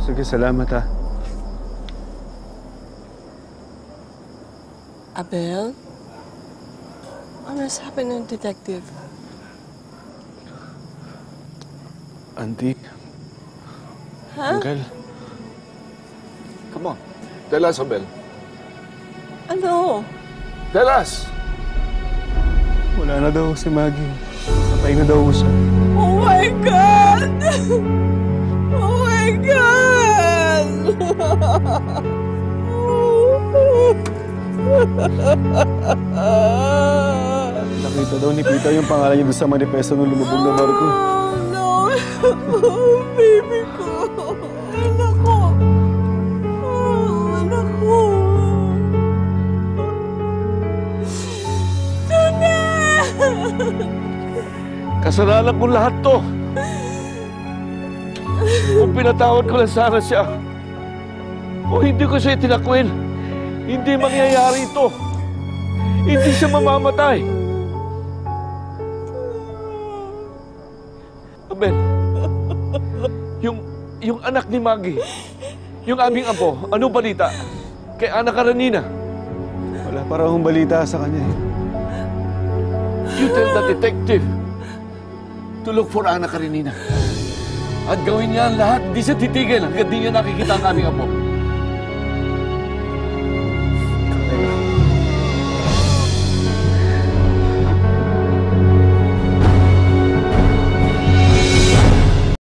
Sige, salamat ha. Abel? Ano sabi ng detective? Auntie, Ha? Uncle, Come on. Tell us, Abel. Ano? Tell us! wala na daw si Maggie. Patay na daw siya. Oh my God! Nakita daw ni Peter yung pangalan niya doon sa manifesto ng lumubog na barko. Oh no! Baby ko! Anak ko! Oh, anak ko! Kasalanan ko lahat to. Kung pinatawad ko lang sana siya, kung hindi ko siya tinakwil, hindi mangyayari ito. Hindi siya mamamatay. Abel, yung, yung anak ni Maggie, yung aming apo, ano balita? Kay Ana Karanina. Wala pa raw akong balita sa kanya eh. You tell the detective to look for Ana Karenina. At gawin niya ang lahat, di siya titigil hanggang di niya nakikita ang aming apo.